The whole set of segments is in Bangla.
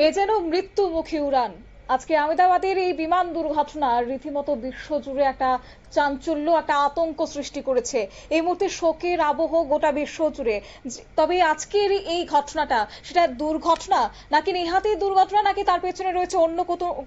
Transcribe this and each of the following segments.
এ যেন মৃত্যুমুখী উড়ান। আজকে আমেদাবাদের এই বিমান দুর্ঘটনা রীতিমতো বিশ্বজুড়ে একটা চাঞ্চল্য একটা আতঙ্ক সৃষ্টি করেছে। এই মুহূর্তে শোকের আবহ গোটা বিশ্ব জুড়ে। তবে আজকের এই ঘটনাটা, সেটা দুর্ঘটনা? নাকি নেহাতি দুর্ঘটনা? নাকি তার পেছনে রয়েছে অন্য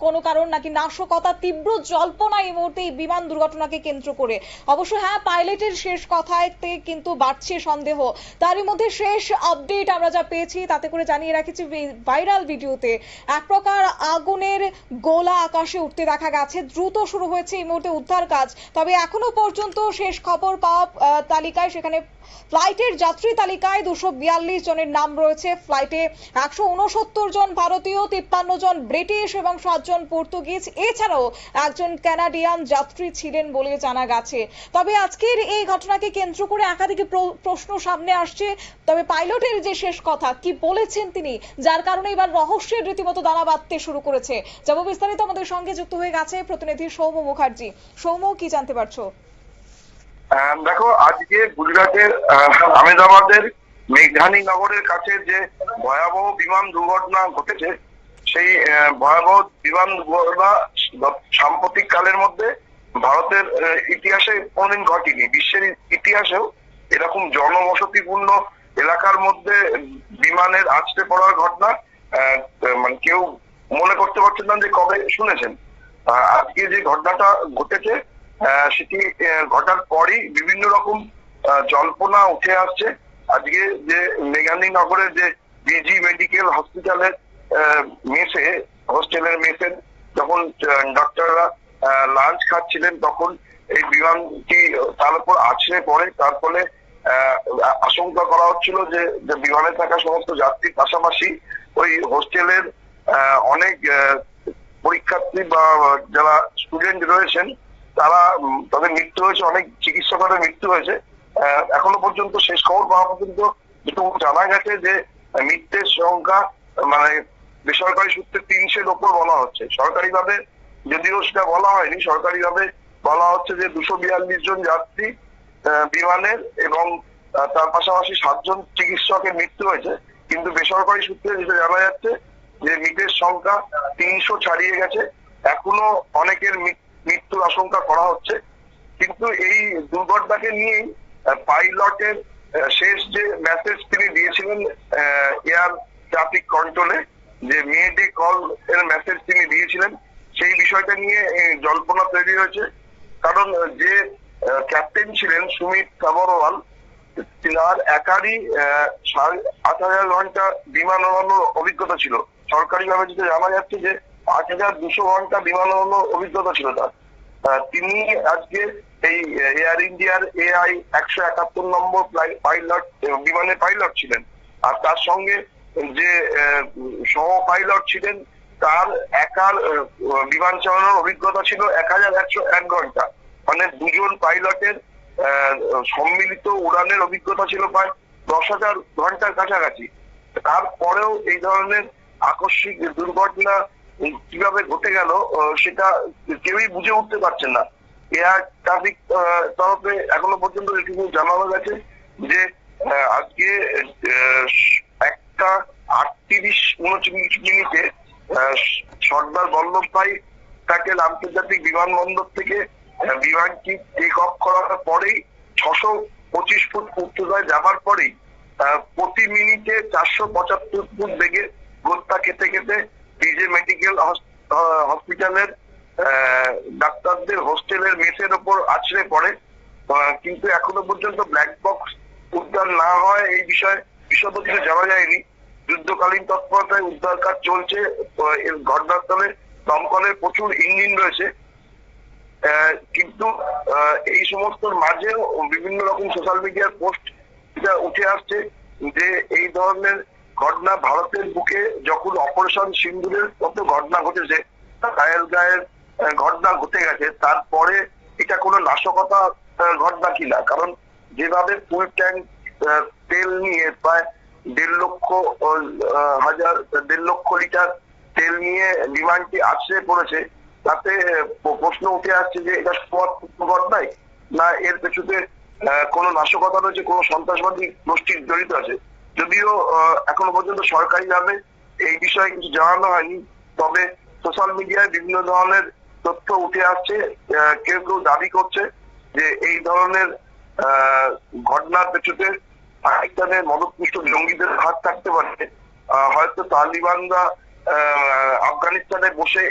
কোনো কারণ? নাকি নাশকতা, তীব্র জল্পনা এই মুহূর্তে এই বিমান দুর্ঘটনাকে কেন্দ্র করে? অবশ্য হ্যাঁ পাইলটের শেষ কথাতে কিন্তু বাড়ছে সন্দেহ। তারই মধ্যে শেষ আপডেট আমরা যা পেয়েছি তাতে করে জানিয়ে রাখেছি ভাইরাল ভিডিওতে এক প্রকার আগুনের গোলা আকাশে উঠতে দেখা গেছে। দ্রুত শুরু হয়েছে এই মুহূর্তে উদ্ধার কাজ। তবে এখনও পর্যন্ত শেষ খবর পাওয়া তালিকায় সেখানে ফ্লাইটের যাত্রী তালিকায় দুশো বিয়াল্লিশ জনের নাম রয়েছে। ফ্লাইটে একশো উনসত্তর জন ভারতীয়, তিপ্পান্ন জন ব্রিটিশ এবং সাতজন পর্তুগিজ। এছাড়াও একজন কানাডিয়ান যাত্রী ছিলেন বলে জানা গেছে। তবে আজকের এই ঘটনাকে কেন্দ্র করে একাধিক প্র- প্রশ্ন সামনে আসছে। তবে পাইলটের যে শেষ কথা, কি বলেছেন তিনি? যার কারণে এবার রহস্যের রীতিমতো দানা বাঁধতে শুরু করেছে। যাব বিস্তারিত আমাদের সঙ্গে যুক্ত হয়ে গেছে প্রতিনিধি সৌম্য মুখার্জি। সৌম্য, কি জানতে পারছ? দেখো, আজকে গুজরাটের আহমেদাবাদের মেঘানী নগরের কাছে যে ভয়াবহ বিমান দুর্ঘটনা ঘটেছে, সেই ভয়াবহ বিমান দুর্ঘটনা সাম্প্রতিক কালের মধ্যে ভারতের ইতিহাসে কোনোদিন ঘটেনি। বিশ্বের ইতিহাসেও এরকম জনবসতিপূর্ণ এলাকার মধ্যে বিমানের আছড়ে পড়ার ঘটনা মানে কেউ মনে করতে পারছেন না যে কবে শুনেছেন। আজকে যে ঘটনাটা ঘটেছে সেটি ঘটার পরই বিভিন্ন রকম জল্পনা উঠে আসছে। আজকে যে মেঘানী নগরের যে বিজি মেডিকেল হসপিটালের মেসে, হোস্টেলের মেসে যখন ডক্টররা লাঞ্চ খাচ্ছিলেন, তখন এই বিমানটি তার উপর আছড়ে পড়ে। তার ফলে আশঙ্কা করা হচ্ছিল যে বিমানে থাকা সমস্ত যাত্রীর পাশাপাশি ওই হোস্টেলের অনেক পরীক্ষার্থী বা যারা স্টুডেন্ট রয়েছেন তারা তাদের মৃত্যু হয়েছে, অনেক চিকিৎসকের মৃত্যু হয়েছে। এখনও পর্যন্ত শেষ খবর পাওয়া পর্যন্ত যেটুকু জানা গেছে যে মৃত্যুর সংখ্যা মানে বেসরকারি সূত্রে তিনশের ওপর বলা হচ্ছে। সরকারিভাবে যদিও সেটা বলা হয়নি, সরকারিভাবে বলা হচ্ছে যে দুশো বিয়াল্লিশ জন যাত্রী বিমানের এবং তার পাশাপাশি সাতজন চিকিৎসকের মৃত্যু হয়েছে। কিন্তু বেসরকারি সূত্রে যেটা জানা যাচ্ছে যে মৃতের সংখ্যা তিনশো ছাড়িয়ে গেছে। এখনও অনেকের মৃ- মৃত্যুর আশঙ্কা করা হচ্ছে। কিন্তু এই দুর্ঘটনাকে নিয়েই পাইলটের শেষ যে মেসেজ তিনি দিয়েছিলেন এয়ার ট্রাফিক কন্ট্রোলে যে মেয়েডে কল এর মেসেজ তিনি দিয়েছিলেন, সেই বিষয়টা নিয়ে জল্পনা তৈরি হয়েছে। কারণ যে ক্যাপ্টেন ছিলেন সুমিত সাবরওয়াল তার একারই আট হাজার ঘণ্টা বিমান উড়ানোর অভিজ্ঞতা ছিল। সরকারিভাবে যেটা জানা যাচ্ছে যে আট হাজার দুশো ঘণ্টা বিমান উড়ানোর অভিজ্ঞতা ছিল তার। তিনি আজকে এই এয়ার ইন্ডিয়ার এআই একশো একাত্তর নম্বর পাইলট বিমানের পাইলট ছিলেন। আর তার সঙ্গে যে সহ পাইলট ছিলেন, তার একার বিমান চালানোর অভিজ্ঞতা ছিল এক হাজার একশো এক ঘণ্টা। মানে দুজন পাইলটের সম্মিলিত উড়ানের অভিজ্ঞতা ছিল প্রায় দশ হাজার ঘণ্টার কাছাকাছি। তারপরেও এই ধরনের আকস্মিক দুর্ঘটনা কীভাবে ঘটে গেল সেটা কেউই বুঝে উঠতে পারছেন না। এয়ার ট্রাফিক তরফে এখনও পর্যন্ত যেটুকু জানানো গেছে যে আজকে একটা আটত্রিশ উনচল্লিশ মিনিটে সর্দার বল্লভভাই তাকে আন্তর্জাতিক বিমানবন্দর থেকে বিমানটি টেক অফ করার পরেই ছশো পঁচিশ ফুট উচ্চতায় যাবার পরেই প্রতি মিনিটে চারশো পঁচাত্তর ফুট বেগে গোত্তা খেতে খেতে ডিজে মেডিকেল হসপিটালের ডাক্তারদের হোস্টেলের মেসের ওপর আছড়ে পড়ে। কিন্তু এখনও পর্যন্ত ব্ল্যাক বক্স উদ্ধার না হয় এই বিষয়ে বিশদ কিছু জানা যায়নি। যুদ্ধকালীন তৎপরতায় উদ্ধার কাজ চলছে। ঘটনাস্থলে দমকলের প্রচুর ইঞ্জিন রয়েছে। কিন্তু এই সমস্তর মাঝেও বিভিন্ন রকম সোশ্যাল মিডিয়ার পোস্ট উঠে আসছে যে এই ধরনের ঘটনা ভারতের বুকে যখন অপারেশন সিন্দুরের মতো ঘটনা ঘটেছে গায়ের গায়ের ঘটনা ঘটে গেছে, তারপরে এটা কোনো নাশকতা ঘটনা কিনা কারণ যেভাবে ফুল ট্যাঙ্ক তেল নিয়ে প্রায় দেড় লক্ষ হাজার, দেড় লক্ষ লিটার তেল নিয়ে বিমানটি আছড়ে পড়েছে, তাতে প্রশ্ন উঠে আসছে যে এটা ঘটনায় না এর পেছনে কোনো নাশকতা রয়েছে, কোনো সন্ত্রাসবাদী গোষ্ঠীর জড়িত আছে? যদিও এখনও পর্যন্ত সরকারিভাবে এই বিষয়ে কিছু জানানো হয়নি, তবে সোশ্যাল মিডিয়ায় বিভিন্ন ধরনের তথ্য উঠে আসছে কেউ কেউ দাবি করছে যে এই ধরনের ঘটনার পেছনে পাকিস্তানের মদতপুষ্ট জঙ্গিদের হাত থাকতে পারে। হয়তো তালিবানরা আফগানিস্তানে বসে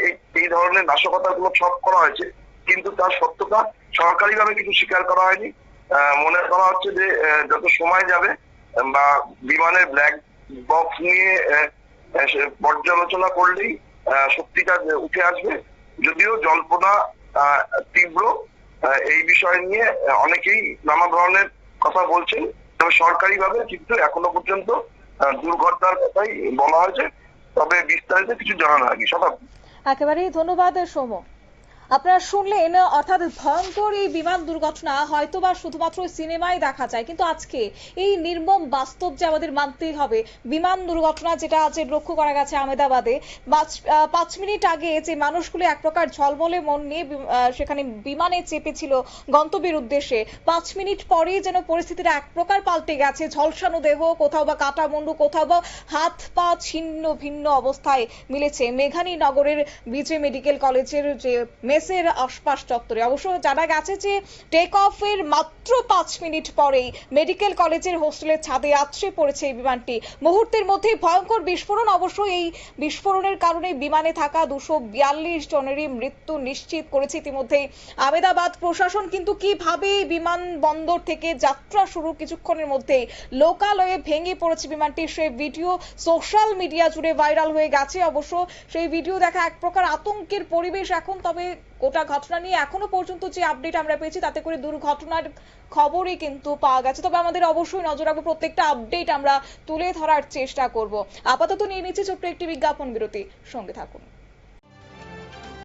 এই ধরনের নাশকতাগুলো সব করা হয়েছে, কিন্তু তার সত্যতা সরকারিভাবে কিছু স্বীকার করা হয়নি। মনে করা হচ্ছে যে যত সময় যাবে বা বিমানের ব্ল্যাক বক্স নিয়ে পর্যালোচনা করলেই সত্যিটা উঠে আসবে। যদিও জল্পনা তীব্র এই বিষয় নিয়ে অনেকেই নানা ধরনের কথা বলছেন। তবে সরকারিভাবে কিন্তু এখনও পর্যন্ত দুর্ঘটনার কথাই বলা হয়েছে। তবে বিস্তারিত কিছু জানানো হয়নি শতাব্দী একেবারেই ধন্যবাদ, সৌম। আপনারা শুনলেন, অর্থাৎ ভয়ঙ্কর এই বিমান দুর্ঘটনা হয়তো বা শুধুমাত্র সিনেমায় দেখা যায়, কিন্তু আজকে এই নির্মম বাস্তব যে আমাদের মানতেই হবে, বিমান দুর্ঘটনা যেটা আজ লক্ষ্য করা গেছে আহমেদাবাদে, পাঁচ- মিনিট আগে যে মানুষগুলো এক প্রকার ঝলমলে মন নিয়ে সেখানে বিমানে চেপেছিল গন্তব্যের উদ্দেশ্যে, পাঁচ মিনিট পরেই যেন পরিস্থিতিটা এক প্রকার পাল্টে গেছে, ঝলসানো দেহ কোথাও বা কাটা মুন্ডু কোথাও বা হাত পা ছিন্ন ভিন্ন অবস্থায় মিলেছে। মেঘানী নগরের বিজে মেডিকেল কলেজের যে মেসের আশপাশ চত্বরে। অবশ্য জানা গেছে যে টেক অফের মাত্র পাঁচ মিনিট পরেই মেডিকেল কলেজের হোস্টেলের ছাদে আছড়ে পড়েছে এই বিমানটি। মুহূর্তের মধ্যেই ভয়ঙ্কর বিস্ফোরণ। অবশ্য এই বিস্ফোরণের কারণে বিমানে থাকা দুশো বিয়াল্লিশ জনেরই মৃত্যু নিশ্চিত করেছে ইতিমধ্যেই আমেদাবাদ প্রশাসন। কিন্তু কীভাবে এই বিমানবন্দর থেকে যাত্রা শুরু? কিছুক্ষণের মধ্যেই লোকালয়ে ভেঙে পড়েছে বিমানটি। সেই ভিডিও সোশ্যাল মিডিয়া জুড়ে ভাইরাল হয়ে গেছে। অবশ্য সেই ভিডিও দেখা এক প্রকার আতঙ্কের পরিবেশ এখন। তবে গোটা ঘটনা নিয়ে এখনও পর্যন্ত যে আপডেট আমরা পেয়েছি, তাতে করে দুর্ঘটনার খবরই কিন্তু পাওয়া গেছে। তবে আমাদের অবশ্যই নজর রাখব, প্রত্যেকটা আপডেট আমরা তুলে ধরার চেষ্টা করব। আপাতত নিয়ে নিচ্ছি ছোট্ট একটি বিজ্ঞাপন বিরতি। সঙ্গে থাকুন।